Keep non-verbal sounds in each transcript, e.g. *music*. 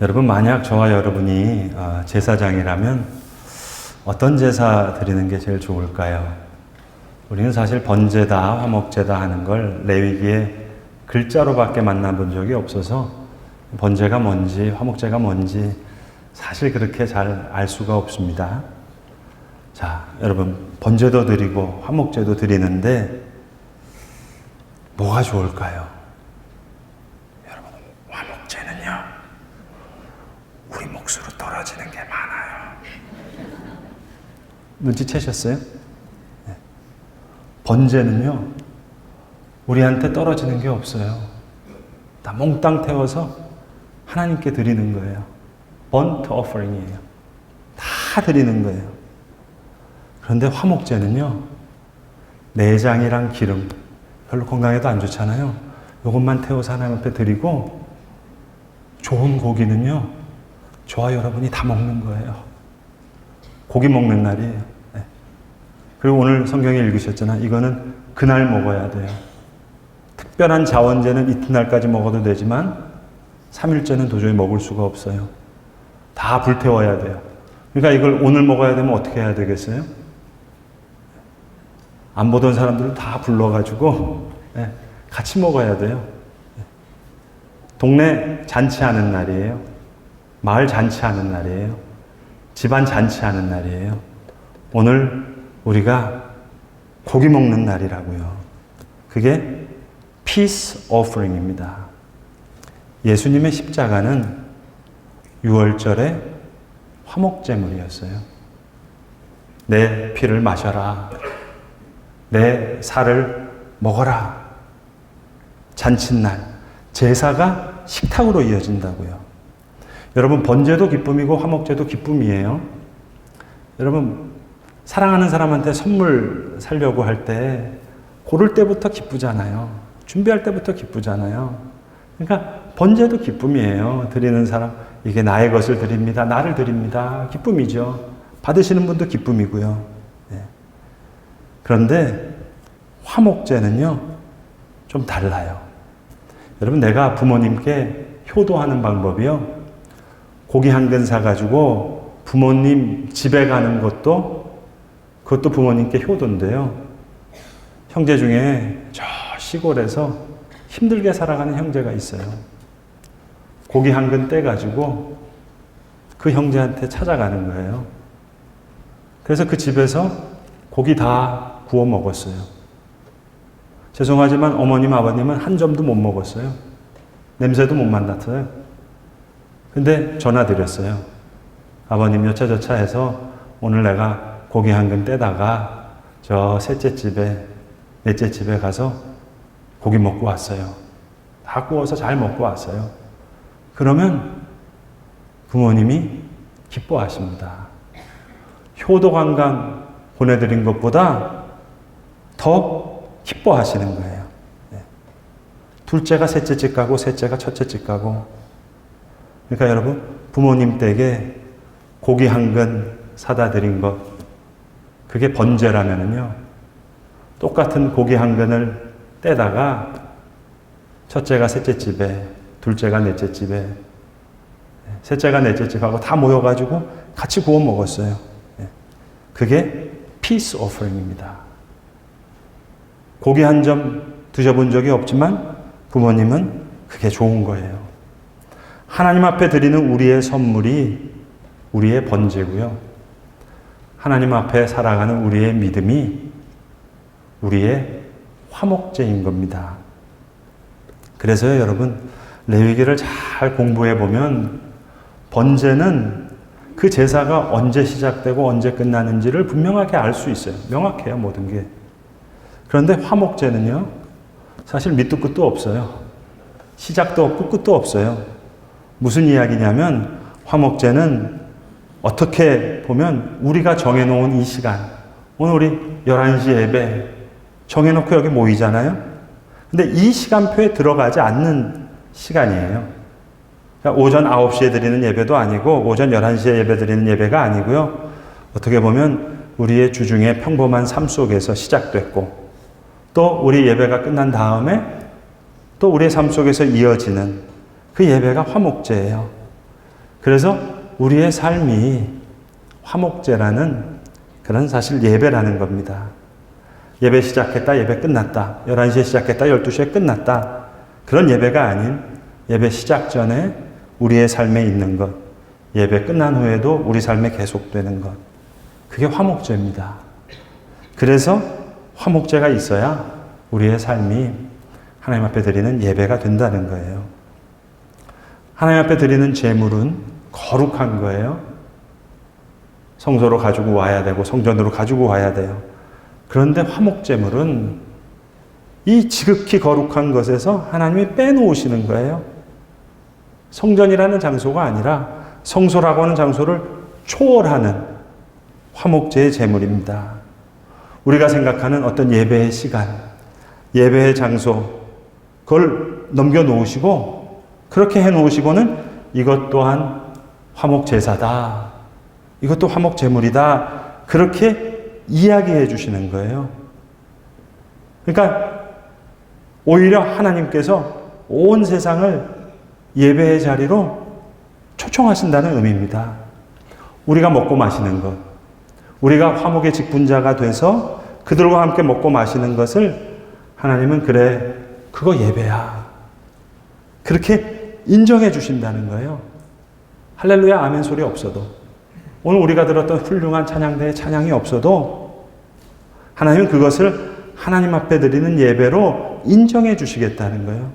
여러분 만약 저와 여러분이 아, 제사장이라면 어떤 제사 드리는 게 제일 좋을까요? 우리는 사실 번제다, 화목제다 하는 걸 레위기에 글자로밖에 만나본 적이 없어서 번제가 뭔지, 화목제가 뭔지 사실 그렇게 잘 알 수가 없습니다. 자, 여러분 번제도 드리고 화목제도 드리는데 뭐가 좋을까요? 여러분 화목제는요 우리 몫으로 떨어지는 게 많아요. 눈치채셨어요? 네. 번제는요 우리한테 떨어지는 게 없어요. 다 몽땅 태워서 하나님께 드리는 거예요. 번트 오퍼링이에요. 다 드리는 거예요. 그런데 화목제는요 내장이랑 기름 별로 건강에도 안 좋잖아요. 이것만 태워서 하나님 앞에 드리고 좋은 고기는요 저와 여러분이 다 먹는 거예요. 고기 먹는 날이에요. 네. 그리고 오늘 성경에 읽으셨잖아요. 이거는 그날 먹어야 돼요. 특별한 자원제는 이튿날까지 먹어도 되지만 3일째는 도저히 먹을 수가 없어요. 다 불태워야 돼요. 그러니까 이걸 오늘 먹어야 되면 어떻게 해야 되겠어요? 안 보던 사람들을 다 불러가지고 예, 같이 먹어야 돼요. 동네 잔치하는 날이에요. 마을 잔치하는 날이에요. 집안 잔치하는 날이에요. 오늘 우리가 고기 먹는 날이라고요. 그게 peace offering입니다. 예수님의 십자가는 6월절에 화목제물이었어요. 내 피를 마셔라. 내 살을 먹어라. 잔칫날. 제사가 식탁으로 이어진다고요. 여러분, 번제도 기쁨이고 화목제도 기쁨이에요. 여러분, 사랑하는 사람한테 선물 살려고 할 때, 고를 때부터 기쁘잖아요. 준비할 때부터 기쁘잖아요. 그러니까, 번제도 기쁨이에요. 드리는 사람, 이게 나의 것을 드립니다. 나를 드립니다. 기쁨이죠. 받으시는 분도 기쁨이고요. 네. 그런데, 화목제는요, 좀 달라요. 여러분, 내가 부모님께 효도하는 방법이요. 고기 한 근 사가지고 부모님 집에 가는 것도 그것도 부모님께 효도인데요. 형제 중에 저 시골에서 힘들게 살아가는 형제가 있어요. 고기 한 근 떼가지고 그 형제한테 찾아가는 거예요. 그래서 그 집에서 고기 다 구워 먹었어요. 죄송하지만 어머님, 아버님은 한 점도 못 먹었어요. 냄새도 못 맡았어요. 근데 전화 드렸어요. 아버님 여차저차 해서 오늘 내가 고기 한 근 떼다가 저 셋째 집에, 넷째 집에 가서 고기 먹고 왔어요. 다 구워서 잘 먹고 왔어요. 그러면 부모님이 기뻐하십니다. 효도 관광 보내드린 것보다 더 기뻐하시는 거예요. 네. 둘째가 셋째 집 가고 셋째가 첫째 집 가고 그러니까 여러분 부모님 댁에 고기 한 근 사다 드린 것 그게 번제라면은요 똑같은 고기 한 근을 떼다가 첫째가 셋째 집에 둘째가 넷째 집에 셋째가 넷째 집하고 다 모여가지고 같이 구워 먹었어요. 네. 그게 피스 오퍼링입니다. 고기 한 점 드셔본 적이 없지만 부모님은 그게 좋은 거예요. 하나님 앞에 드리는 우리의 선물이 우리의 번제고요. 하나님 앞에 살아가는 우리의 믿음이 우리의 화목제인 겁니다. 그래서요, 여러분, 레위기를 잘 공부해 보면 번제는 그 제사가 언제 시작되고 언제 끝나는지를 분명하게 알 수 있어요. 명확해요, 모든 게. 그런데 화목제는요, 사실 밑도 끝도 없어요. 시작도 없고 끝도 없어요. 무슨 이야기냐면, 화목제는 어떻게 보면 우리가 정해놓은 이 시간, 오늘 우리 11시 예배 정해놓고 여기 모이잖아요? 근데 이 시간표에 들어가지 않는 시간이에요. 그러니까 오전 9시에 드리는 예배도 아니고, 오전 11시에 예배 드리는 예배가 아니고요. 어떻게 보면 우리의 주중의 평범한 삶 속에서 시작됐고, 또 우리 예배가 끝난 다음에 또 우리의 삶 속에서 이어지는 그 예배가 화목제예요. 그래서 우리의 삶이 화목제라는 그런 사실 예배라는 겁니다. 예배 시작했다, 예배 끝났다. 11시에 시작했다, 12시에 끝났다. 그런 예배가 아닌 예배 시작 전에 우리의 삶에 있는 것, 예배 끝난 후에도 우리 삶에 계속되는 것. 그게 화목제입니다. 그래서 화목제가 있어야 우리의 삶이 하나님 앞에 드리는 예배가 된다는 거예요. 하나님 앞에 드리는 제물은 거룩한 거예요. 성소로 가지고 와야 되고 성전으로 가지고 와야 돼요. 그런데 화목제물은 이 지극히 거룩한 것에서 하나님이 빼놓으시는 거예요. 성전이라는 장소가 아니라 성소라고 하는 장소를 초월하는 화목제의 제물입니다. 우리가 생각하는 어떤 예배의 시간, 예배의 장소, 그걸 넘겨놓으시고, 그렇게 해놓으시고는 이것 또한 화목 제사다. 이것도 화목 제물이다. 그렇게 이야기해 주시는 거예요. 그러니까 오히려 하나님께서 온 세상을 예배의 자리로 초청하신다는 의미입니다. 우리가 먹고 마시는 것, 우리가 화목의 직분자가 돼서 그들과 함께 먹고 마시는 것을 하나님은 그래, 그거 예배야. 그렇게 인정해 주신다는 거예요. 할렐루야, 아멘 소리 없어도. 오늘 우리가 들었던 훌륭한 찬양대의 찬양이 없어도 하나님은 그것을 하나님 앞에 드리는 예배로 인정해 주시겠다는 거예요.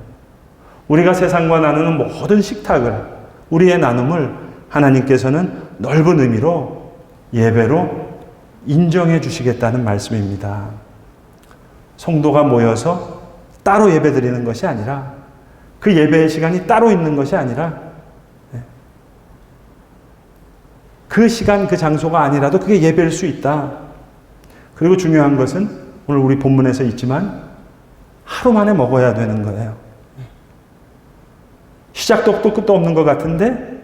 우리가 세상과 나누는 모든 식탁을, 우리의 나눔을 하나님께서는 넓은 의미로 예배로 인정해 주시겠다는 말씀입니다. 성도가 모여서 따로 예배 드리는 것이 아니라 그 예배의 시간이 따로 있는 것이 아니라 그 시간, 그 장소가 아니라도 그게 예배일 수 있다. 그리고 중요한 것은 오늘 우리 본문에서 있지만 하루 만에 먹어야 되는 거예요. 시작도 없고 끝도 없는 것 같은데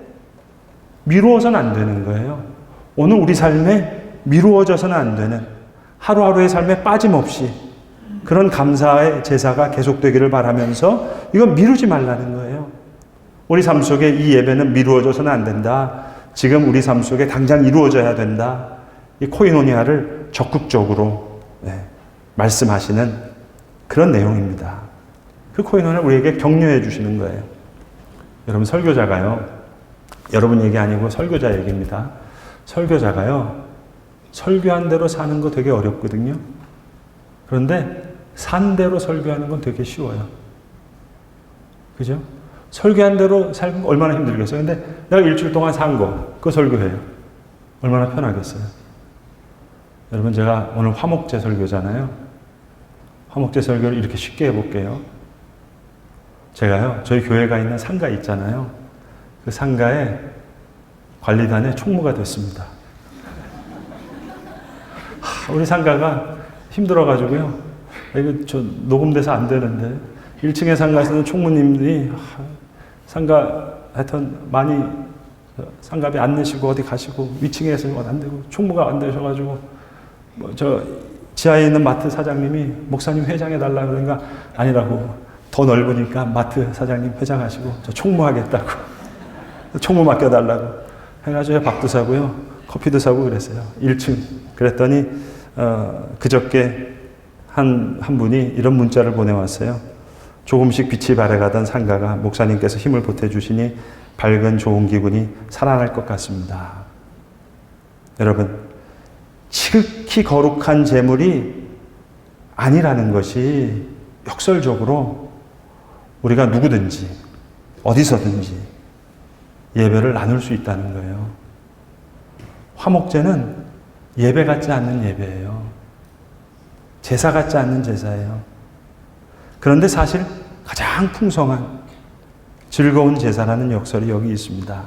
미루어서는 안 되는 거예요. 오늘 우리 삶에 미루어져서는 안 되는 하루하루의 삶에 빠짐없이 그런 감사의 제사가 계속되기를 바라면서 이건 미루지 말라는 거예요. 우리 삶 속에 이 예배는 미루어져서는 안 된다. 지금 우리 삶 속에 당장 이루어져야 된다. 이 코이노니아를 적극적으로 네, 말씀하시는 그런 내용입니다. 그 코이노니아를 우리에게 격려해 주시는 거예요. 여러분 설교자가요. 여러분 얘기 아니고 설교자 얘기입니다. 설교자가요. 설교한 대로 사는 거 되게 어렵거든요. 그런데 산 대로 설교하는 건 되게 쉬워요. 그죠? 설교한 대로 살면 얼마나 힘들겠어요. 근데 내가 일주일 동안 산 거, 그거 설교해요. 얼마나 편하겠어요. 여러분, 제가 오늘 화목제 설교잖아요. 화목제 설교를 이렇게 쉽게 해볼게요. 제가요, 저희 교회가 있는 상가 있잖아요. 그 상가에 관리단의 총무가 됐습니다. 하, 우리 상가가 힘들어가지고요. 이거 저 녹음돼서 안 되는데 1층의 상가에서는 총무님들이 상가 하여튼 많이 상가비 안 내시고 어디 가시고 위층에서 안 되고 총무가 안 되셔가지고 뭐 저 지하에 있는 마트 사장님이 목사님 회장해 달라 그러니까 아니라고 더 넓으니까 마트 사장님 회장하시고 저 총무 하겠다고 *laughs* 총무 맡겨 달라고 해가지고 밥도 사고요 커피도 사고 그랬어요. 1층. 그랬더니 어, 그저께 한, 한 분이 이런 문자를 보내왔어요 조금씩 빛이 발해가던 상가가 목사님께서 힘을 보태주시니 밝은 좋은 기분이 살아날 것 같습니다. 여러분, 지극히 거룩한 재물이 아니라는 것이 역설적으로 우리가 누구든지 어디서든지 예배를 나눌 수 있다는 거예요. 화목제는 예배 같지 않는 예배예요. 제사 같지 않는 제사예요. 그런데 사실 가장 풍성한 즐거운 제사라는 역설이 여기 있습니다.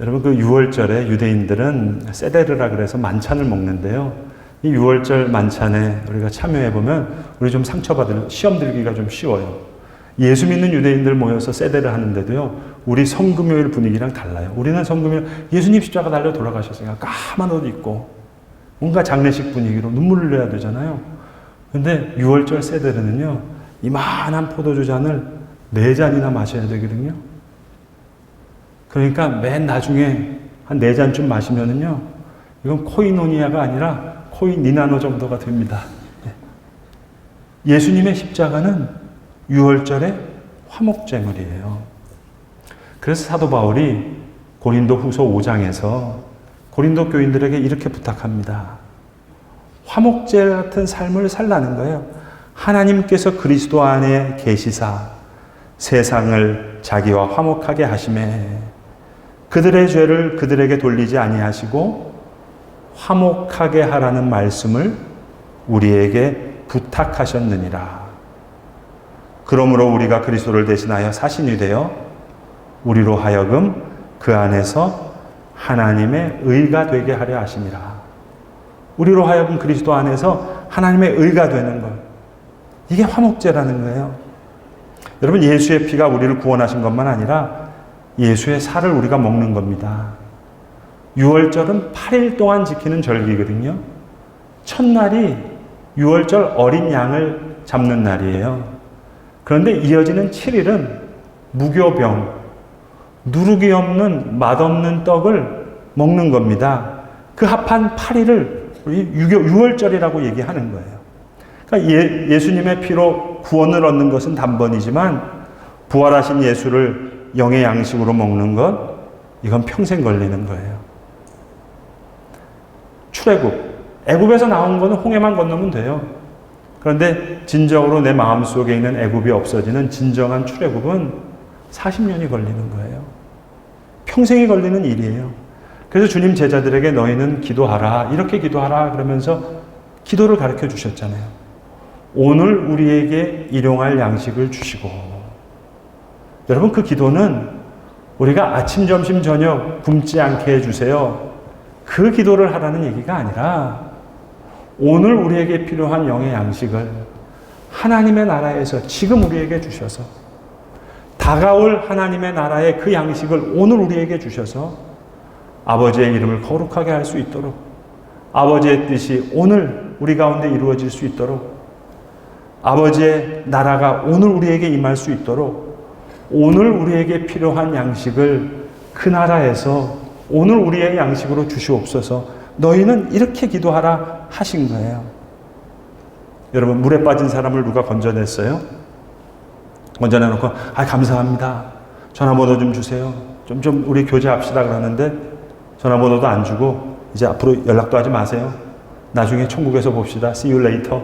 여러분 그 6월절에 유대인들은 세데르라 그래서 만찬을 먹는데요. 이 6월절 만찬에 우리가 참여해 보면 우리 좀 상처받을 시험 들기가 좀 쉬워요. 예수 믿는 유대인들 모여서 세데를 하는데도요. 우리 성금요일 분위기랑 달라요. 우리는 성금요일 예수님 십자가 달려 돌아가셨으니까 까만 옷 입고 뭔가 장례식 분위기로 눈물을 흘려야 되잖아요. 근데 6월절 세데르는요, 이만한 포도주 잔을 네 잔이나 마셔야 되거든요. 그러니까 맨 나중에 한 네 잔쯤 마시면은요, 이건 코이노니아가 아니라 코이니나노 정도가 됩니다. 예. 예수님의 십자가는 유월절의 화목제물이에요. 그래서 사도 바울이 고린도 후서 5장에서 고린도 교인들에게 이렇게 부탁합니다. 화목제 같은 삶을 살라는 거예요. 하나님께서 그리스도 안에 계시사 세상을 자기와 화목하게 하심에 그들의 죄를 그들에게 돌리지 아니하시고 화목하게 하라는 말씀을 우리에게 부탁하셨느니라. 그러므로 우리가 그리스도를 대신하여 사신이 되어 우리로 하여금 그 안에서 하나님의 의가 되게 하려 하심이라. 우리로 하여금 그리스도 안에서 하나님의 의가 되는 것. 이게 화목제라는 거예요. 여러분, 예수의 피가 우리를 구원하신 것만 아니라 예수의 살을 우리가 먹는 겁니다. 6월절은 8일 동안 지키는 절기거든요. 첫날이 6월절 어린 양을 잡는 날이에요. 그런데 이어지는 7일은 무교병, 누룩이 없는 맛없는 떡을 먹는 겁니다. 그 합한 8일을 우리 6월절이라고 얘기하는 거예요. 그러니까 예, 예수님의 피로 구원을 얻는 것은 단번이지만 부활하신 예수를 영의 양식으로 먹는 것, 이건 평생 걸리는 거예요. 출애굽. 애굽에서 나온 거는 홍해만 건너면 돼요. 그런데 진정으로 내 마음속에 있는 애굽이 없어지는 진정한 출애굽은 40년이 걸리는 거예요. 평생이 걸리는 일이에요. 그래서 주님 제자들에게 너희는 기도하라. 이렇게 기도하라. 그러면서 기도를 가르쳐 주셨잖아요. 오늘 우리에게 일용할 양식을 주시고. 여러분, 그 기도는 우리가 아침, 점심, 저녁 굶지 않게 해주세요. 그 기도를 하라는 얘기가 아니라 오늘 우리에게 필요한 영의 양식을 하나님의 나라에서 지금 우리에게 주셔서 다가올 하나님의 나라의 그 양식을 오늘 우리에게 주셔서 아버지의 이름을 거룩하게 할 수 있도록 아버지의 뜻이 오늘 우리 가운데 이루어질 수 있도록 아버지의 나라가 오늘 우리에게 임할 수 있도록 오늘 우리에게 필요한 양식을 그 나라에서 오늘 우리의 양식으로 주시옵소서 너희는 이렇게 기도하라 하신 거예요. 여러분, 물에 빠진 사람을 누가 건져냈어요? 건져내놓고, 아, 감사합니다. 전화번호 좀 주세요. 좀, 좀, 우리 교제합시다. 그러는데, 전화번호도 안 주고, 이제 앞으로 연락도 하지 마세요. 나중에 천국에서 봅시다. See you later.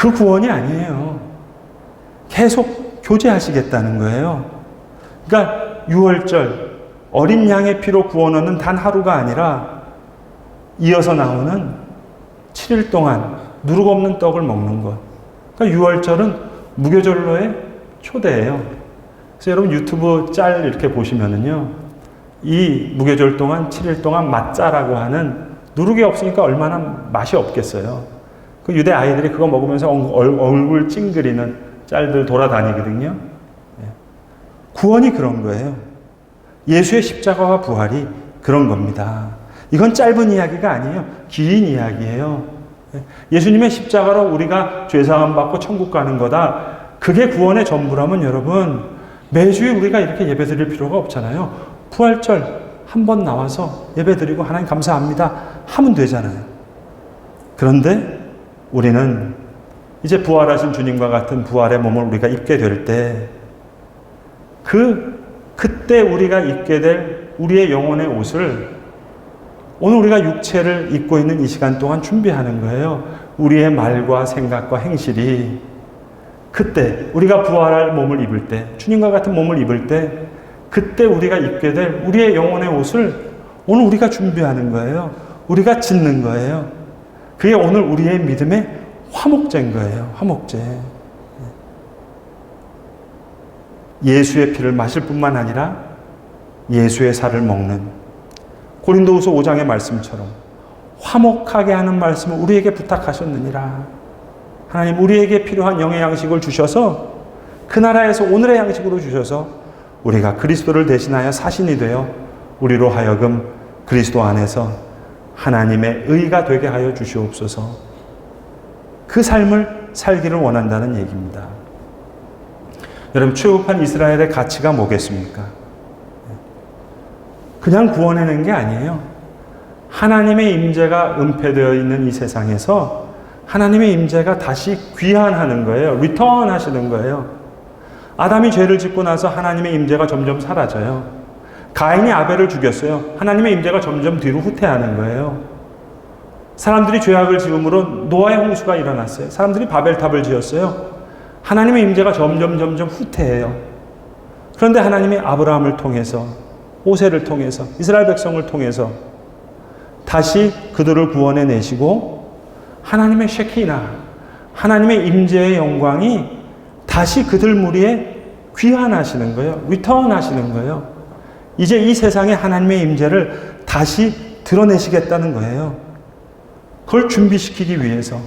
네. 그 구원이 아니에요. 계속 교제하시겠다는 거예요. 그러니까 6월절, 어린 양의 피로 구원 얻는 단 하루가 아니라 이어서 나오는 7일 동안 누룩 없는 떡을 먹는 것. 그러니까 6월절은 무교절로의 초대예요. 그래서 여러분 유튜브 짤 이렇게 보시면은요. 이 무교절 동안 7일 동안 맛짜라고 하는 누룩이 없으니까 얼마나 맛이 없겠어요. 그 유대 아이들이 그거 먹으면서 얼굴 찡그리는 짤들 돌아다니거든요. 구원이 그런 거예요. 예수의 십자가와 부활이 그런 겁니다. 이건 짧은 이야기가 아니에요. 긴 이야기예요. 예수님의 십자가로 우리가 죄사함 받고 천국 가는 거다. 그게 구원의 전부라면 여러분 매주에 우리가 이렇게 예배드릴 필요가 없잖아요. 부활절 한 번 나와서 예배드리고 하나님 감사합니다 하면 되잖아요. 그런데 우리는 이제 부활하신 주님과 같은 부활의 몸을 우리가 입게 될 때 그 그때 우리가 입게 될 우리의 영혼의 옷을 오늘 우리가 육체를 입고 있는 이 시간 동안 준비하는 거예요. 우리의 말과 생각과 행실이 그때 우리가 부활할 몸을 입을 때 주님과 같은 몸을 입을 때 그때 우리가 입게 될 우리의 영혼의 옷을 오늘 우리가 준비하는 거예요. 우리가 짓는 거예요. 그게 오늘 우리의 믿음의 화목제인 거예요. 화목제. 예수의 피를 마실 뿐만 아니라 예수의 살을 먹는 고린도후서 5장의 말씀처럼 화목하게 하는 말씀을 우리에게 부탁하셨느니라. 하나님 우리에게 필요한 영의 양식을 주셔서 그 나라에서 오늘의 양식으로 주셔서 우리가 그리스도를 대신하여 사신이 되어 우리로 하여금 그리스도 안에서 하나님의 의가 되게 하여 주시옵소서. 그 삶을 살기를 원한다는 얘기입니다. 여러분, 출애굽한 이스라엘의 가치가 뭐겠습니까? 그냥 구원해낸 게 아니에요. 하나님의 임재가 은폐되어 있는 이 세상에서 하나님의 임재가 다시 귀환하는 거예요. 리턴 하시는 거예요. 아담이 죄를 짓고 나서 하나님의 임재가 점점 사라져요. 가인이 아벨을 죽였어요. 하나님의 임재가 점점 뒤로 후퇴하는 거예요. 사람들이 죄악을 지음으로 노아의 홍수가 일어났어요. 사람들이 바벨탑을 지었어요. 하나님의 임재가 점점 점점 후퇴해요. 그런데 하나님이 아브라함을 통해서 호세를 통해서 이스라엘 백성을 통해서 다시 그들을 구원해 내시고 하나님의 쉐키나 하나님의 임재의 영광이 다시 그들 무리에 귀환하시는 거예요. 리턴 하시는 거예요. 이제 이 세상에 하나님의 임재를 다시 드러내시겠다는 거예요. 그걸 준비시키기 위해서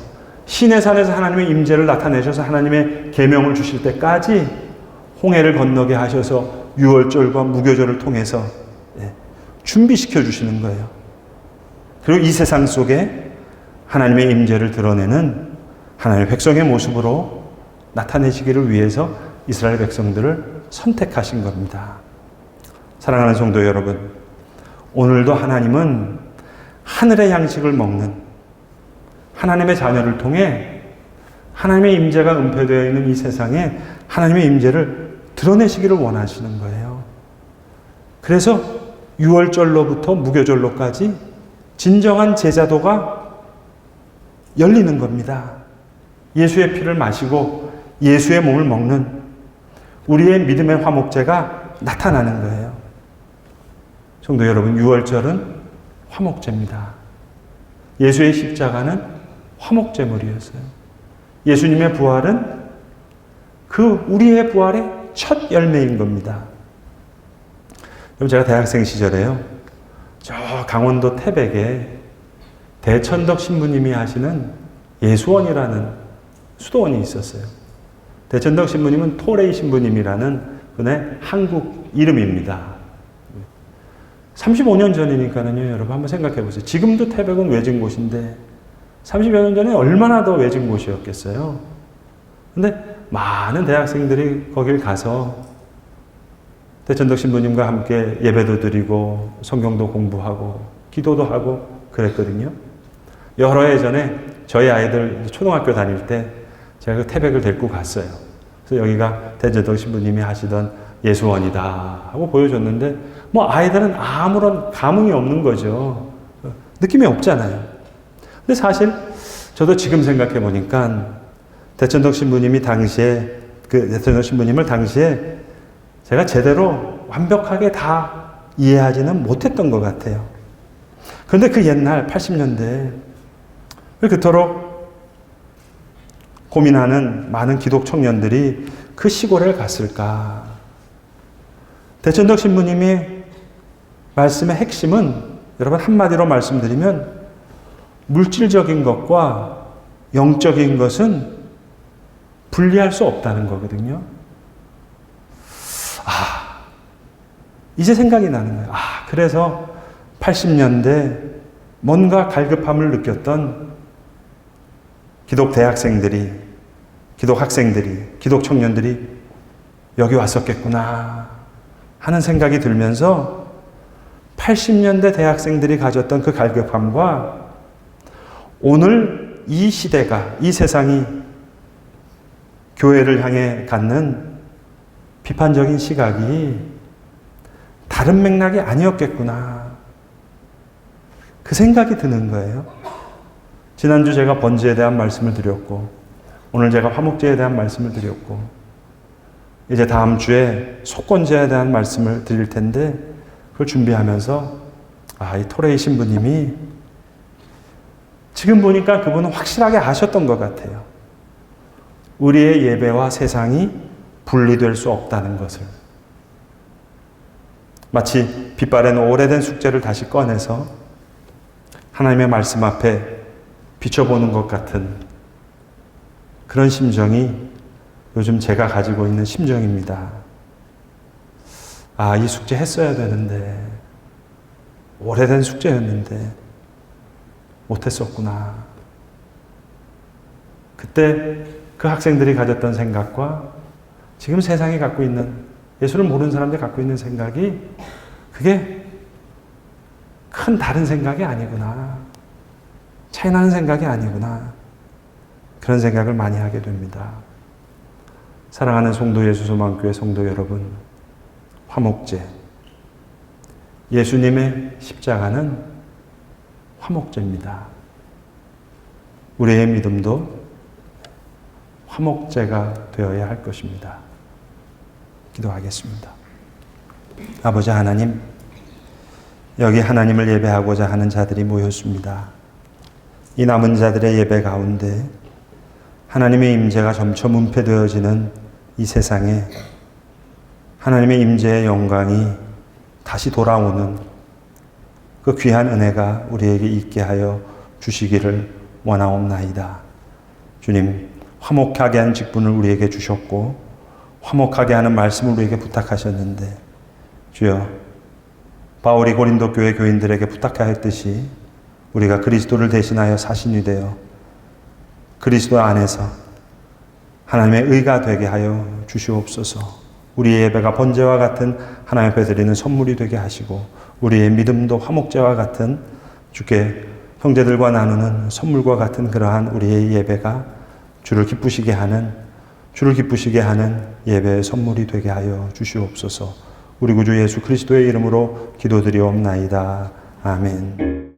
신의 산에서 하나님의 임재를 나타내셔서 하나님의 계명을 주실 때까지 홍해를 건너게 하셔서 유월절과 무교절을 통해서 예, 준비시켜 주시는 거예요. 그리고 이 세상 속에 하나님의 임재를 드러내는 하나님의 백성의 모습으로 나타내시기를 위해서 이스라엘 백성들을 선택하신 겁니다. 사랑하는 성도 여러분, 오늘도 하나님은 하늘의 양식을 먹는 하나님의 자녀를 통해 하나님의 임재가 은폐되어 있는 이 세상에 하나님의 임재를 드러내시기를 원하시는 거예요. 그래서 6월절로부터 무교절로까지 진정한 제자도가 열리는 겁니다. 예수의 피를 마시고 예수의 몸을 먹는 우리의 믿음의 화목제가 나타나는 거예요. 성도 여러분, 6월절은 화목제입니다. 예수의 십자가는 화목제물이었어요. 예수님의 부활은 그 우리의 부활의 첫 열매인 겁니다. 그럼 제가 대학생 시절에요. 저 강원도 태백에 대천덕 신부님이 하시는 예수원이라는 수도원이 있었어요. 대천덕 신부님은 토레이 신부님이라는 분의 한국 이름입니다. 35년 전이니까는요, 여러분 한번 생각해 보세요. 지금도 태백은 외진 곳인데 30여 년 전에 얼마나 더 외진 곳이었겠어요. 근데 많은 대학생들이 거길 가서 대천덕 신부님과 함께 예배도 드리고 성경도 공부하고 기도도 하고 그랬거든요. 여러 해 전에 저희 아이들 초등학교 다닐 때 제가 그 태백을 데리고 갔어요. 그래서 여기가 대천덕 신부님이 하시던 예수원이다 하고 보여줬는데 뭐 아이들은 아무런 감흥이 없는 거죠. 느낌이 없잖아요. 근데 사실 저도 지금 생각해 보니까 대천덕 신부님이 당시에 그 대천덕 신부님을 당시에 제가 제대로 완벽하게 다 이해하지는 못했던 것 같아요. 그런데 그 옛날 80년대 왜 그토록 고민하는 많은 기독 청년들이 그 시골에 갔을까? 대천덕 신부님이 말씀의 핵심은 여러분 한마디로 말씀드리면 물질적인 것과 영적인 것은 분리할 수 없다는 거거든요. 아, 이제 생각이 나는 거예요. 아, 그래서 80년대 뭔가 갈급함을 느꼈던 기독 대학생들이, 기독 학생들이, 기독 청년들이 여기 왔었겠구나 하는 생각이 들면서 80년대 대학생들이 가졌던 그 갈급함과 오늘 이 시대가, 이 세상이 교회를 향해 갖는 비판적인 시각이 다른 맥락이 아니었겠구나. 그 생각이 드는 거예요. 지난주 제가 번제에 대한 말씀을 드렸고, 오늘 제가 화목제에 대한 말씀을 드렸고, 이제 다음 주에 속건제에 대한 말씀을 드릴 텐데, 그걸 준비하면서, 아, 이 토레이 신부님이 지금 보니까 그분은 확실하게 아셨던 것 같아요. 우리의 예배와 세상이 분리될 수 없다는 것을. 마치 빛바랜 오래된 숙제를 다시 꺼내서 하나님의 말씀 앞에 비춰보는 것 같은 그런 심정이 요즘 제가 가지고 있는 심정입니다. 아, 이 숙제 했어야 되는데, 오래된 숙제였는데, 못했었구나. 그때 그 학생들이 가졌던 생각과 지금 세상이 갖고 있는 예수를 모르는 사람들이 갖고 있는 생각이 그게 큰 다른 생각이 아니구나. 차이나는 생각이 아니구나. 그런 생각을 많이 하게 됩니다. 사랑하는 성도 예수소망교회 성도 여러분, 화목제. 예수님의 십자가는 화목제입니다. 우리의 믿음도 화목제가 되어야 할 것입니다. 기도하겠습니다. 아버지 하나님, 여기 하나님을 예배하고자 하는 자들이 모였습니다. 이 남은 자들의 예배 가운데 하나님의 임재가 점점 은폐되어지는 이 세상에 하나님의 임재의 영광이 다시 돌아오는 그 귀한 은혜가 우리에게 있게 하여 주시기를 원하옵나이다. 주님, 화목하게 한 직분을 우리에게 주셨고 화목하게 하는 말씀을 우리에게 부탁하셨는데 주여 바울이 고린도 교회 교인들에게 부탁하였듯이 우리가 그리스도를 대신하여 사신이 되어 그리스도 안에서 하나님의 의가 되게 하여 주시옵소서. 우리의 예배가 번제와 같은 하나님 앞에 드리는 선물이 되게 하시고 우리의 믿음도 화목제와 같은 주께 형제들과 나누는 선물과 같은 그러한 우리의 예배가 주를 기쁘시게 하는 주를 기쁘시게 하는 예배의 선물이 되게 하여 주시옵소서. 우리 구주 예수 그리스도의 이름으로 기도드리옵나이다. 아멘.